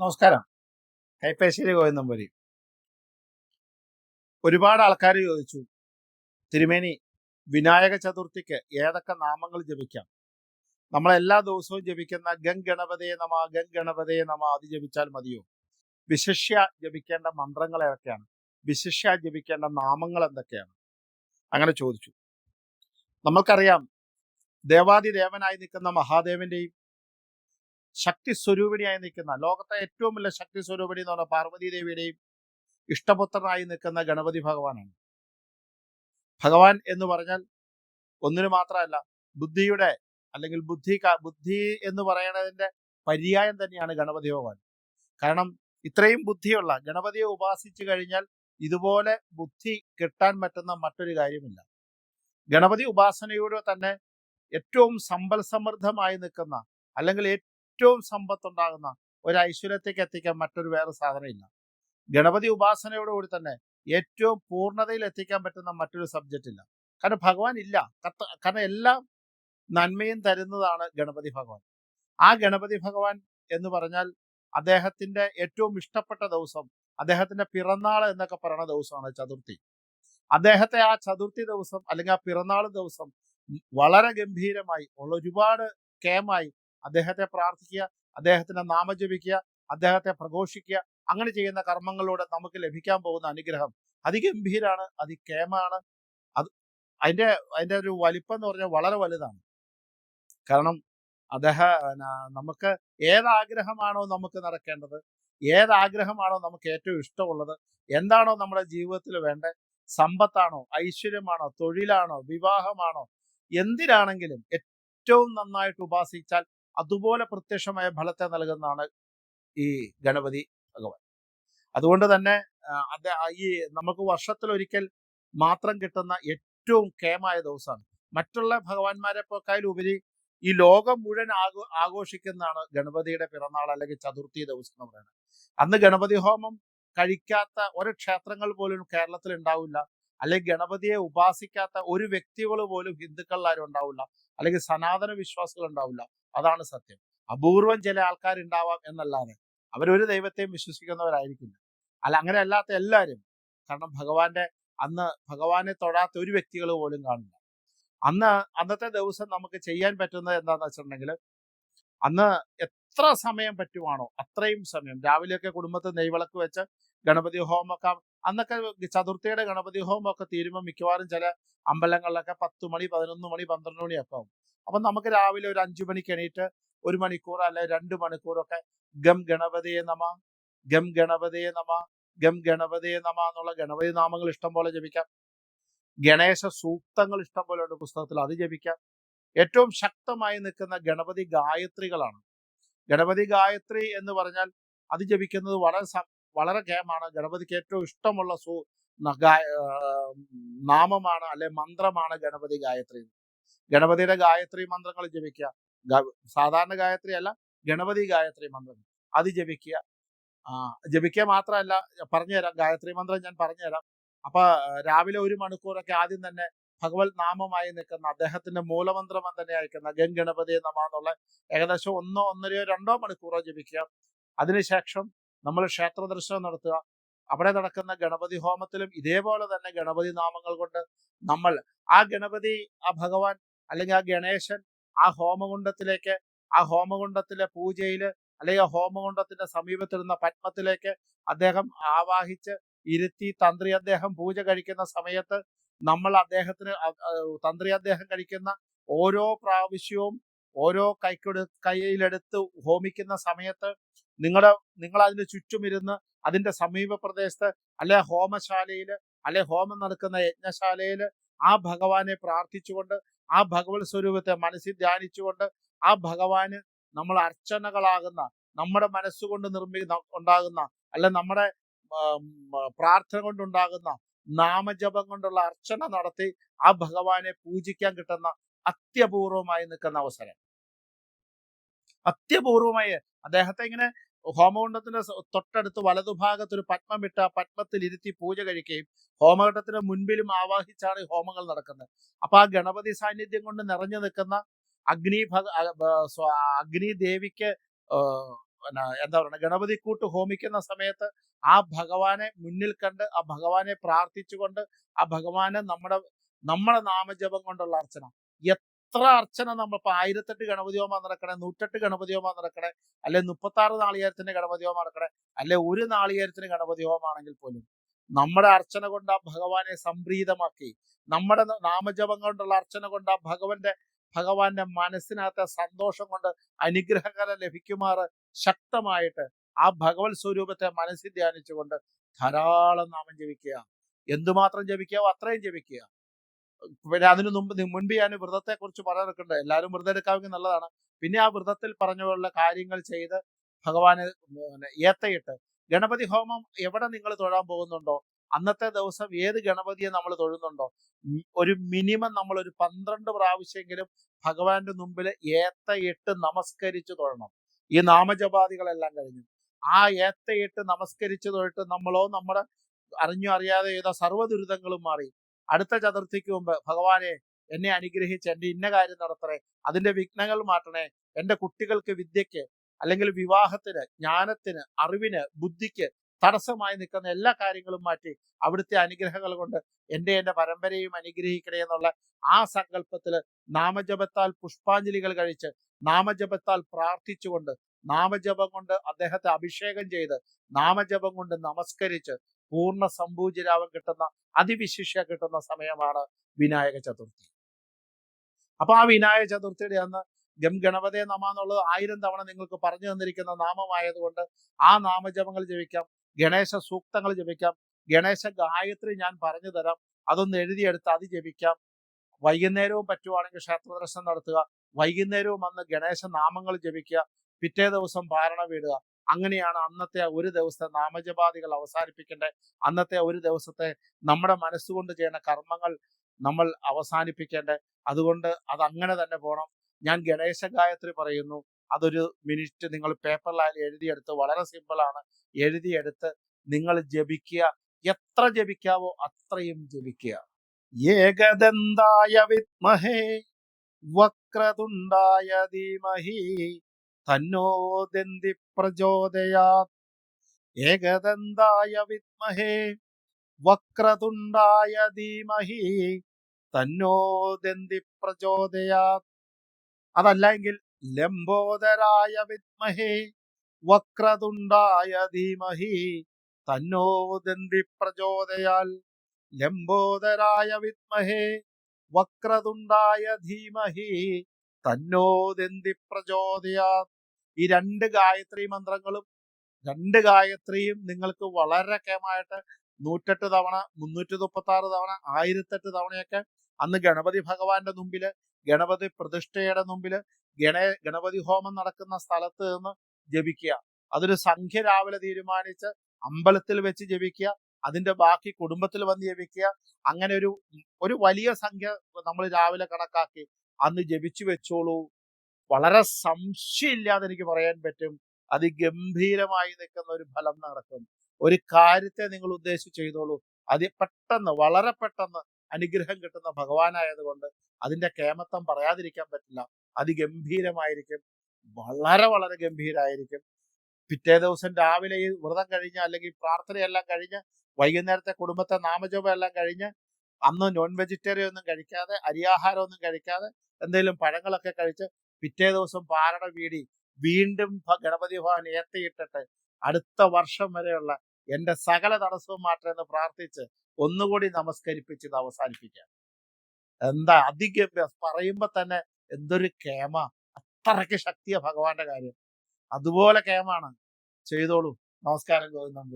നമസ്കാരം. കൈപ്പേശ്ശേരി ഗോവിന്ദമ്പുരി ഒരുപാട് ആൾക്കാർ ചോദിച്ചു തിരുമേനി വിനായക ചതുർത്ഥിക്ക് ഏതൊക്കെ നാമങ്ങൾ ജപിക്കാം? നമ്മൾ എല്ലാ ദിവസവും ജപിക്കുന്ന ഗം ഗണപതയെ നമ ഗം ഗണപതയെ നമ അത് ജപിച്ചാൽ മതിയോ? വിശിഷ്യ ജപിക്കേണ്ട മന്ത്രങ്ങൾ ഏതൊക്കെയാണ്? വിശിഷ്യ ജപിക്കേണ്ട നാമങ്ങൾ എന്തൊക്കെയാണ്? അങ്ങനെ ചോദിച്ചു. നമ്മൾക്കറിയാം ദേവാദിദേവനായി നിൽക്കുന്ന മഹാദേവന്റെയും ശക്തി സ്വരൂപിണിയായി നിൽക്കുന്ന ലോകത്തെ ഏറ്റവും വലിയ ശക്തി സ്വരൂപിണി എന്ന് പറഞ്ഞ പാർവതി ദേവിയുടെയും ഇഷ്ടപുത്രനായി നിൽക്കുന്ന ഗണപതി ഭഗവാനാണ്. ഭഗവാൻ എന്ന് പറഞ്ഞാൽ ഒന്നിനു മാത്രമല്ല ബുദ്ധിയുടെ അല്ലെങ്കിൽ ബുദ്ധി ബുദ്ധി എന്ന് പറയുന്നതിന്റെ പര്യായം തന്നെയാണ് ഗണപതി ഭഗവാൻ. കാരണം ഇത്രയും ബുദ്ധിയുള്ള ഗണപതിയെ ഉപാസിച്ചു കഴിഞ്ഞാൽ ഇതുപോലെ ബുദ്ധി കിട്ടാൻ പറ്റുന്ന മറ്റൊരു കാര്യമില്ല. ഗണപതി ഉപാസനയോടെ തന്നെ ഏറ്റവും സമ്പൽ സമൃദ്ധമായി നിൽക്കുന്ന അല്ലെങ്കിൽ ഏറ്റവും സമ്പത്തുണ്ടാകുന്ന ഒരു ഐശ്വര്യത്തേക്ക് എത്തിക്കാൻ മറ്റൊരു വേറെ സാധനമില്ല. ഗണപതി ഉപാസനയോടുകൂടി തന്നെ ഏറ്റവും പൂർണതയിൽ എത്തിക്കാൻ പറ്റുന്ന മറ്റൊരു സബ്ജക്റ്റ് ഇല്ല. കാരണം ഭഗവാൻ ഇല്ല. കത്ത് കാരണം എല്ലാം നന്മയും തരുന്നതാണ് ഗണപതി ഭഗവാൻ. ആ ഗണപതി ഭഗവാൻ എന്ന് പറഞ്ഞാൽ അദ്ദേഹത്തിന്റെ ഏറ്റവും ഇഷ്ടപ്പെട്ട ദിവസം അദ്ദേഹത്തിന്റെ പിറന്നാൾ എന്നൊക്കെ പറയുന്ന ദിവസമാണ് ചതുർത്ഥി. അദ്ദേഹത്തെ ആ ചതുർത്ഥി ദിവസം അല്ലെങ്കിൽ ആ പിറന്നാൾ ദിവസം വളരെ ഗംഭീരമായി ഒരുപാട് കേമായി അദ്ദേഹത്തെ പ്രാർത്ഥിക്കുക അദ്ദേഹത്തിന്റെ നാമം ജപിക്കുക അദ്ദേഹത്തെ പ്രഘോഷിക്കുക. അങ്ങനെ ചെയ്യുന്ന കർമ്മങ്ങളിലൂടെ നമുക്ക് ലഭിക്കാൻ പോകുന്ന അനുഗ്രഹം അതിഗംഭീരാണ് അതികേമാണ് അത് അതിന്റെ അതിന്റെ ഒരു വലിപ്പം എന്ന് പറഞ്ഞാൽ വളരെ വലുതാണ്. കാരണം അദ്ദേഹം നമുക്ക് ഏതാഗ്രഹമാണോ നമുക്ക് നടക്കേണ്ടത് ഏതാഗ്രഹമാണോ നമുക്ക് ഏറ്റവും ഇഷ്ടമുള്ളത് എന്താണോ നമ്മുടെ ജീവിതത്തിൽ വേണ്ട സമ്പത്താണോ ഐശ്വര്യമാണോ തൊഴിലാണോ വിവാഹമാണോ എന്തിനാണെങ്കിലും ഏറ്റവും നന്നായിട്ട് ഉപാസിച്ചാൽ അതുപോലെ പ്രത്യക്ഷമായ ഫലത്തെ നൽകുന്നതാണ് ഈ ഗണപതി ഭഗവാൻ. അതുകൊണ്ട് തന്നെ ഈ നമുക്ക് വർഷത്തിൽ ഒരിക്കൽ മാത്രം കിട്ടുന്ന ഏറ്റവും കേമായ ദിവസമാണ്. മറ്റുള്ള ഭഗവാന്മാരെ ഉപരി ഈ ലോകം മുഴുവൻ ആഘോ ആഘോഷിക്കുന്നതാണ് ഗണപതിയുടെ പിറന്നാൾ അല്ലെങ്കിൽ ചതുർത്ഥി ദിവസം എന്ന് പറയുന്നത്. അന്ന് ഗണപതി ഹോമം കഴിക്കാത്ത ഒരു ക്ഷേത്രങ്ങൾ പോലും കേരളത്തിൽ ഉണ്ടാവില്ല. അല്ലെങ്കിൽ ഗണപതിയെ ഉപാസിക്കാത്ത ഒരു വ്യക്തികൾ പോലും ഹിന്ദുക്കളിലാരും ഉണ്ടാവില്ല. അല്ലെങ്കിൽ സനാതന വിശ്വാസികൾ ഉണ്ടാവില്ല. അതാണ് സത്യം. അപൂർവം ചില ആൾക്കാർ ഉണ്ടാവാം എന്നല്ലാതെ അവരൊരു ദൈവത്തെയും വിശ്വസിക്കുന്നവരായിരിക്കില്ല. അല്ല അങ്ങനെ അല്ലാത്ത എല്ലാവരും കാരണം ഭഗവാന്റെ അന്ന് ഭഗവാനെ തൊഴാത്ത ഒരു വ്യക്തികൾ പോലും കാണില്ല. അന്ന് അന്നത്തെ ദിവസം നമുക്ക് ചെയ്യാൻ പറ്റുന്നത് എന്താണെന്ന് വെച്ചിട്ടുണ്ടെങ്കിൽ അന്ന് എത്ര സമയം പറ്റുവാണോ അത്രയും സമയം. രാവിലെയൊക്കെ കുടുംബത്തെ നെയ്വിളക്ക് വെച്ച് ഗണപതി ഹോമൊക്കെ അന്നൊക്കെ ചതുർത്ഥിയുടെ ഗണപതി ഹോമം ഒക്കെ തീരുമ്പോൾ മിക്കവാറും ചില അമ്പലങ്ങളിലൊക്കെ പത്ത് മണി പതിനൊന്ന് മണി പന്ത്രണ്ട് മണിയൊക്കെ ആവും. അപ്പൊ നമുക്ക് രാവിലെ ഒരു അഞ്ചു മണിക്ക് എണീറ്റ് ഒരു മണിക്കൂർ അല്ലെ രണ്ട് മണിക്കൂറൊക്കെ ഗം ഗണപതിയെ നമ ഗം ഗണപതിയെ നമ ഗം ഗണപതിയെ നമ എന്നുള്ള ഗണപതി നാമങ്ങൾ ഇഷ്ടം പോലെ ജപിക്കാം. ഗണേശ സൂക്തങ്ങൾ ഇഷ്ടം പോലെ ഉണ്ട് പുസ്തകത്തിൽ അത് ജപിക്കാം. ഏറ്റവും ശക്തമായി നിൽക്കുന്ന ഗണപതി ഗായത്രികളാണ്. ഗണപതി ഗായത്രി എന്ന് പറഞ്ഞാൽ അത് ജപിക്കുന്നത് വളരെ വളരെ കേമാണ് ഗണപതിക്ക് ഏറ്റവും ഇഷ്ടമുള്ള സൂ നാമമാണ് അല്ലെ മന്ത്രമാണ് ഗണപതി ഗായത്രി. ഗണപതിയുടെ ഗായത്രി മന്ത്രങ്ങൾ ജപിക്കുക. സാധാരണ ഗായത്രി അല്ല ഗണപതി ഗായത്രി മന്ത്രം. അത് ജപിക്കുക. ജപിക്കുക മാത്രമല്ല പറഞ്ഞുതരാം. ഗായത്രി മന്ത്രം ഞാൻ പറഞ്ഞുതരാം. അപ്പൊ രാവിലെ ഒരു മണിക്കൂറൊക്കെ ആദ്യം തന്നെ ഭഗവത് നാമമായി നിൽക്കുന്ന അദ്ദേഹത്തിന്റെ മൂലമന്ത്രം തന്നെ അയക്കുന്ന ഗൻ ഗണപതി നമ എന്നുള്ള ഏകദേശം ഒന്നോ ഒന്നരയോ രണ്ടോ മണിക്കൂറോ ജപിക്കുക. അതിനുശേഷം നമ്മൾ ക്ഷേത്ര ദർശനം നടത്തുക. അവിടെ നടക്കുന്ന ഗണപതി ഹോമത്തിലും ഇതേപോലെ തന്നെ ഗണപതി നാമങ്ങൾ കൊണ്ട് നമ്മൾ ആ ഗണപതി ആ ഭഗവാൻ അല്ലെങ്കിൽ ആ ഗണേശൻ ആ ഹോമകുണ്ടത്തിലേക്ക് ആ ഹോമകുണ്ടത്തിലെ പൂജയിൽ അല്ലെങ്കിൽ ആ ഹോമകുണ്ടത്തിന്റെ സമീപത്തിരുന്ന പത്മത്തിലേക്ക് അദ്ദേഹം ആവാഹിച്ച് ഇരുത്തി തന്ത്രി അദ്ദേഹം പൂജ കഴിക്കുന്ന സമയത്ത് നമ്മൾ അദ്ദേഹത്തിന് തന്ത്രി അദ്ദേഹം കഴിക്കുന്ന ഓരോ പ്രാവശ്യവും ഓരോ കൈക്കൊടു കൈയിലെടുത്ത് ഹോമിക്കുന്ന സമയത്ത് നിങ്ങളുടെ നിങ്ങൾ അതിന് ചുറ്റുമിരുന്ന് അതിന്റെ സമീപ പ്രദേശത്ത് അല്ലെ ഹോമശാലയിൽ അല്ലെ ഹോമം നടക്കുന്ന യജ്ഞശാലയിൽ ആ ഭഗവാനെ പ്രാർത്ഥിച്ചുകൊണ്ട് ആ ഭഗവത് സ്വരൂപത്തെ മനസ്സിൽ ധ്യാനിച്ചുകൊണ്ട് ആ ഭഗവാന് നമ്മൾ അർച്ചനകളാകുന്ന നമ്മുടെ മനസ്സുകൊണ്ട് നിർമ്മി ഉണ്ടാകുന്ന അല്ലെ നമ്മുടെ പ്രാർത്ഥന കൊണ്ടുണ്ടാകുന്ന നാമജപം കൊണ്ടുള്ള അർച്ചന നടത്തി ആ ഭഗവാനെ പൂജിക്കാൻ കിട്ടുന്ന അത്യപൂർവമായി നിൽക്കുന്ന അവസരം. അത്യപൂർവമായി അദ്ദേഹത്തെ ഇങ്ങനെ ഹോമകുണ്ടത്തിന്റെ തൊട്ടടുത്ത് വലതുഭാഗത്ത് ഒരു പത്മം ഇട്ട് പത്മത്തിൽ ഇരുത്തി പൂജ കഴിക്കുകയും ഹോമകുണ്ടത്തിന് മുൻപിലും ആവാഹിച്ചാണ് ഈ ഹോമങ്ങൾ നടക്കുന്നത്. അപ്പൊ ആ ഗണപതി സാന്നിധ്യം കൊണ്ട് നിറഞ്ഞു നിൽക്കുന്ന അഗ്നി അഗ്നി ദേവിക്ക് എന്താ പറയുക ഗണപതി കൂട്ട് ഹോമിക്കുന്ന സമയത്ത് ആ ഭഗവാനെ മുന്നിൽ കണ്ട് ആ ഭഗവാനെ പ്രാർത്ഥിച്ചുകൊണ്ട് ആ ഭഗവാനെ നമ്മുടെ നമ്മുടെ നാമജപം കൊണ്ടുള്ള അർച്ചന. എത്ര അർച്ചന നമ്മൾ ഇപ്പൊ ആയിരത്തെട്ട് ഗണപതി ഹോമം നടക്കണേ നൂറ്റെട്ട് ഗണപതി ഹോമം നടക്കണേ അല്ലെ മുപ്പത്തി ആറ് നാളികേരത്തിന്റെ ഗണപതി ഹോമം നടക്കണേ അല്ലെ ഒരു നാളികേരത്തിന് ഗണപതി ഹോമാണെങ്കിൽ പോലും നമ്മുടെ അർച്ചന കൊണ്ട് ആ ഭഗവാനെ സംപ്രീതമാക്കി നമ്മുടെ നാമജപം കൊണ്ടുള്ള അർച്ചന കൊണ്ട് ആ ഭഗവന്റെ ഭഗവാന്റെ മനസ്സിനകത്തെ സന്തോഷം കൊണ്ട് അനുഗ്രഹകര ലഭിക്കുമാറ് ശക്തമായിട്ട് ആ ഭഗവത് സ്വരൂപത്തെ മനസ്സിൽ ധ്യാനിച്ചുകൊണ്ട് ധാരാളം നാമം ജപിക്കുക. എന്തുമാത്രം ജപിക്കാവോ അത്രയും ജപിക്കുക. പിന്നെ അതിനു മുമ്പ് മുൻപ് ഞാൻ വ്രതത്തെ കുറിച്ച് പറയാറൊക്കെ എല്ലാവരും വ്രതം എടുക്കാമെങ്കിൽ നല്ലതാണ്. പിന്നെ ആ വ്രതത്തിൽ പറഞ്ഞുള്ള കാര്യങ്ങൾ ചെയ്ത് ഭഗവാന് ഏത്തയിട്ട്. ഗണപതി ഹോമം എവിടെ നിങ്ങൾ തൊഴാൻ പോകുന്നുണ്ടോ? അന്നത്തെ ദിവസം ഏത് ഗണപതിയെ നമ്മൾ തൊഴുന്നുണ്ടോ? ഒരു മിനിമം നമ്മൾ ഒരു പന്ത്രണ്ട് പ്രാവശ്യമെങ്കിലും ഭഗവാന്റെ മുമ്പിൽ ഏത്തയിട്ട് നമസ്കരിച്ച് തൊഴണം. ഈ നാമജപാദികളെല്ലാം കഴിഞ്ഞു. ആ ഏത്തയിട്ട് നമസ്കരിച്ച് തൊഴിട്ട് നമ്മളോ നമ്മുടെ അറിഞ്ഞോ അറിയാതെ ചെയ്ത സർവ ദുരിതങ്ങളും മാറി. അടുത്ത ചതുർത്ഥിക്ക് മുമ്പ് ഭഗവാനെ എന്നെ അനുഗ്രഹിച്ച് എന്റെ ഇന്ന കാര്യം നടത്തണേ അതിന്റെ വിഘ്നങ്ങൾ മാറ്റണേ എന്റെ കുട്ടികൾക്ക് വിദ്യക്ക് അല്ലെങ്കിൽ വിവാഹത്തിന് ജ്ഞാനത്തിന് അറിവിന് ബുദ്ധിക്ക് തടസ്സമായി നിൽക്കുന്ന എല്ലാ കാര്യങ്ങളും മാറ്റി അവിടുത്തെ അനുഗ്രഹങ്ങൾ കൊണ്ട് എന്റെ എന്റെ പരമ്പരയും അനുഗ്രഹിക്കണേ എന്നുള്ള ആ സങ്കല്പത്തിൽ നാമജപത്താൽ പുഷ്പാഞ്ജലികൾ കഴിച്ച് നാമജപത്താൽ പ്രാർത്ഥിച്ചുകൊണ്ട് നാമജപം കൊണ്ട് അദ്ദേഹത്തെ അഭിഷേകം ചെയ്ത് നാമജപം കൊണ്ട് നമസ്കരിച്ച് പൂർണ സമ്പൂജരാവം കിട്ടുന്ന അതിവിശിഷ്യ കിട്ടുന്ന സമയമാണ് വിനായക ചതുർത്ഥി. അപ്പൊ ആ വിനായക ചതുർത്ഥിയുടെ അന്ന് ഗം ഗണപതേ നമ എന്നുള്ളത് ആയിരം തവണ നിങ്ങൾക്ക് പറഞ്ഞു തന്നിരിക്കുന്ന നാമമായതുകൊണ്ട് ആ നാമജപങ്ങൾ ജപിക്കാം ഗണേശ സൂക്തങ്ങൾ ജപിക്കാം ഗണേശ ഗായത്രി ഞാൻ പറഞ്ഞു തരാം അതൊന്ന് എഴുതിയെടുത്ത് അത് ജപിക്കാം. വൈകുന്നേരവും പറ്റുവാണെങ്കിൽ ക്ഷേത്ര ദർശനം നടത്തുക വൈകുന്നേരവും അന്ന് ഗണേശ നാമങ്ങൾ ജപിക്കുക പിറ്റേ ദിവസം ഭാരണ വീടുക അങ്ങനെയാണ് അന്നത്തെ ഒരു ദിവസത്തെ നാമജപാദികൾ അവസാനിപ്പിക്കേണ്ടത്. അന്നത്തെ ഒരു ദിവസത്തെ നമ്മുടെ മനസ്സുകൊണ്ട് ചെയ്യുന്ന കർമ്മങ്ങൾ നമ്മൾ അവസാനിപ്പിക്കേണ്ടത്. അതുകൊണ്ട് അത് അങ്ങനെ തന്നെ പോകണം ഞാൻ ഗണേശ ഗായത്രി പറയുന്നു. അതൊരു മിനിറ്റ് നിങ്ങൾ പേപ്പറിലായി എഴുതിയെടുത്ത് വളരെ സിമ്പിളാണ്. എഴുതിയെടുത്ത് നിങ്ങൾ ജപിക്കുക. എത്ര ജപിക്കാവോ അത്രയും ജപിക്കുക. ഏകദന്തായ വിത്മഹേ വക്രതുണ്ടായ ധീമഹി. തന്നോ പ്രചോദയാ ഏകദന്തായ വിത്മഹേ വക്രതുണ്ടായ ധീമഹി തന്നോദന്തി പ്രചോദയാ പ്രചോദയാത്. അതല്ലെങ്കിൽ ലംബോദരായ വിത്മഹേ വക്രതുണ്ടായ ധീമഹി തന്നോദന്തി പ്രചോദയാൽ. ലംബോദരായ വിത്മഹേ വക്രതുണ്ടായ ധീമഹി തന്നോദന്തി പ്രചോദയാ ഈ രണ്ട് ഗായത്രി മന്ത്രങ്ങളും രണ്ട് ഗായത്രിയും നിങ്ങൾക്ക് വളരെ കേമായിട്ട് നൂറ്റെട്ട് തവണ മുന്നൂറ്റി മുപ്പത്തി ആറ് തവണ ആയിരത്തെട്ട് തവണയൊക്കെ അന്ന് ഗണപതി ഭഗവാന്റെ മുമ്പിൽ ഗണപതി പ്രതിഷ്ഠയുടെ മുമ്പിൽ ഗണേ ഗണപതി ഹോമം നടക്കുന്ന സ്ഥലത്ത് നിന്ന് ജപിക്കുക. അതൊരു സംഖ്യ രാവിലെ തീരുമാനിച്ച് അമ്പലത്തിൽ വെച്ച് ജപിക്കുക. അതിന്റെ ബാക്കി കുടുംബത്തിൽ വന്ന് ജപിക്കുക. അങ്ങനെ ഒരു ഒരു വലിയ സംഖ്യ നമ്മൾ രാവിലെ കണക്കാക്കി അന്ന് ജപിച്ചു വെച്ചോളൂ. വളരെ സംശയമില്ലാതെ എനിക്ക് പറയാൻ പറ്റും. അതിഗംഭീരമായി നിൽക്കുന്ന ഒരു ഫലം നടക്കും. ഒരു കാര്യത്തെ നിങ്ങൾ ഉദ്ദേശിച്ച് ചെയ്തോളൂ. അത് പെട്ടെന്ന് വളരെ പെട്ടെന്ന് അനുഗ്രഹം കിട്ടുന്ന ഭഗവാനായതുകൊണ്ട് അതിന്റെ കേമത്വം പറയാതിരിക്കാൻ പറ്റില്ല. അതിഗംഭീരമായിരിക്കും. വളരെ വളരെ ഗംഭീരമായിരിക്കും പിറ്റേ ദിവസം രാവിലെ ഈ വ്രതം കഴിഞ്ഞ് അല്ലെങ്കിൽ പ്രാർത്ഥനയെല്ലാം കഴിഞ്ഞ് വൈകുന്നേരത്തെ കുടുംബത്തെ നാമജപം എല്ലാം കഴിഞ്ഞ് അന്ന് നോൺ വെജിറ്റേറിയൻ ഒന്നും കഴിക്കാതെ അരിയാഹാരം ഒന്നും കഴിക്കാതെ എന്തെങ്കിലും പഴങ്ങളൊക്കെ കഴിച്ച് പിറ്റേ ദിവസം പാലട വീടി വീണ്ടും ഗണപതി ഭവൻ ഏത്തിയിട്ടിട്ട് അടുത്ത വർഷം വരെയുള്ള എന്റെ സകല തടസ്സവും മാറ്റണമെന്ന് പ്രാർത്ഥിച്ച് ഒന്നുകൂടി നമസ്കരിപ്പിച്ച് ഇത് അവസാനിപ്പിക്കാം. എന്താ അധികം പറയുമ്പോൾ തന്നെ എന്തൊരു കേമ. അത്രയ്ക്ക് ശക്തിയ ഭഗവാന്റെ കാര്യം. അതുപോലെ കേമാണ്. ചെയ്തോളൂ. നമസ്കാരം ഗോവിന്ദൻ